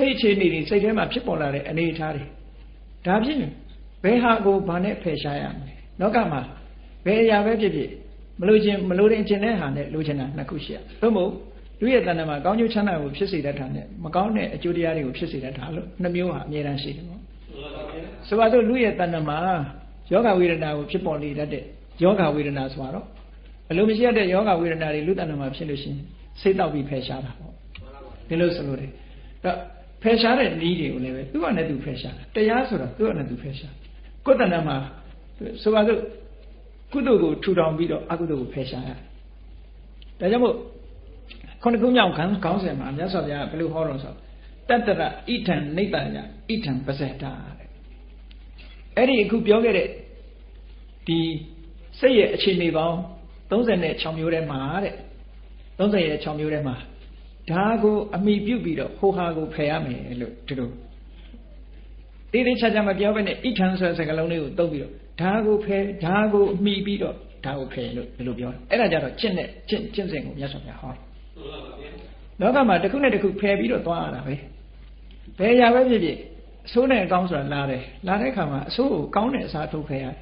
စိတ်အခြေအနေတွေစိတ်ထဲမှာဖြစ်ပေါ်လာတဲ့အနေအထားတွေဒါဖြင့်ဘယ်ဟာကိုဘာနဲ့ဖယ်ရှားရမလဲလောကမှာဘယ်အရာပဲဖြစ်ဖြစ်မလို့ခြင်းမလို့တဲ့ခြင်းတဲ့ဟာနဲ့လိုချင်တာနှစ်ခုရှိရသို့မဟုတ်လူရဲ့တဏ္ဍာမှာကောင်းကျိုးချမ်းသာကိုဖြစ်စေတတ်တာနဲ့မကောင်းတဲ့အကျိုးတရားတွေကိုဖြစ်စေတတ်တာလို့နှမျိုးဟာအမြဲတမ်းရှိတယ်ပေါ့ဆိုပါတော့လူရဲ့တဏ္ဍာမှာယောဂဝေဒနာကိုဖြစ်ပေါ်နေတတ်တဲ့ယောဂဝေဒနာဆိုတော့အလိုမရှိတဲ့ယောဂဝေဒနာတွေလူတဏ္ဍာမှာဖြစ်လို့ရှိရင်စိတ်တောက်ပြီးဖယ်ရှားတာပေါ့ဒီလိုဆိုလို့တယ်တော့ ဖယ်ရှားတဲ့နည်းတွေကိုလည်းပဲသူ့အနေနဲ့သူဖယ်ရှားတာတရားဆိုတော့သူ့အနေနဲ့သူဖယ်ရှားကိုယ်တဏ္ဍာမှာဆိုပါစို့ကုသိုလ်ကိုထူထောင်ပြီးတော့အကုသိုလ်ကိုဖယ်ရှားရတယ်ဒါကြောင့်မို့ခုနှစ်ခုမြောက်ခေါင်းခေါင်းစဉ်မှာမြတ်စွာဘုရားဘယ်လိုဟောတော့ဆိုတတ္တရဣထံနိဗ္ဗာန်ဣထံပဇေတာတဲ့အဲ့ဒီအခုပြောခဲ့တဲ့ဒီစိတ်ရဲ့အခြေအနေပေါင်း36မျိုးထဲမှာတဲ့30ရဲ့6မျိုးထဲမှာ ဒါကိုအမိပြုတ်ပြီးတော့ဟိုဟာကိုဖယ်ရမယ်လို့ဒီလိုတိတိကျကျမပြောဘဲနဲ့ဣထံဆိုတဲ့စကားလုံးလေးကိုတုပ်ပြီးတော့ဒါကိုဖယ်ဒါကိုအမိပြီးတော့ဒါကိုဖယ်လို့ဒီလိုပြောတယ်အဲ့ဒါကြတော့ကျင့်တဲ့ကျင့်ကျင့်စဉ်ကိုမြတ်စွာဘုရားဟောလောကမှာတစ်ခုနဲ့တစ်ခုဖယ်ပြီးတော့သွားရတာပဲဘယ်ရာပဲဖြစ်ဖြစ်အဆိုးနဲ့အကောင်းဆိုတာလာတယ်လာတဲ့အခါမှာအဆိုးကိုကောင်းတဲ့အစားထုတ်ဖယ်ရတယ်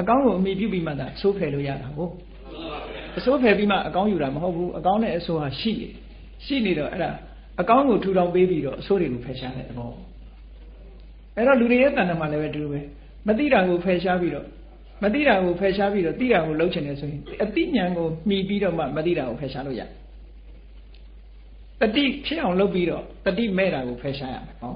အကောင်းကိုအမိပြုတ်ပြီးမှသာအဆိုးဖယ်လို့ရတာဟုတ်အဆိုးဖယ်ပြီးမှအကောင်းယူတာမဟုတ်ဘူးအကောင်းနဲ့အဆိုးဟာရှိတယ် ရှိနေတော့အဲ့ဒါအကောင်းကိုထူထောင်ပေးပြီးတော့အဆိုးတွေကိုဖယ်ရှားတဲ့သဘောအဲ့တော့လူတွေရဲ့တဏ္ဍာမှာလည်းပဲတူပဲမတိတာကိုဖယ်ရှားပြီးတော့မတိတာကိုဖယ်ရှားပြီးတော့တိတာကိုလှုပ်ချင်တယ်ဆိုရင်အတိညာကိုမှီပြီးတော့မှမတိတာကိုဖယ်ရှားလို့ရတယ်တတိဖြစ်အောင်လုပ်ပြီးတော့တတိမဲ့တာကိုဖယ်ရှားရမယ်ဟော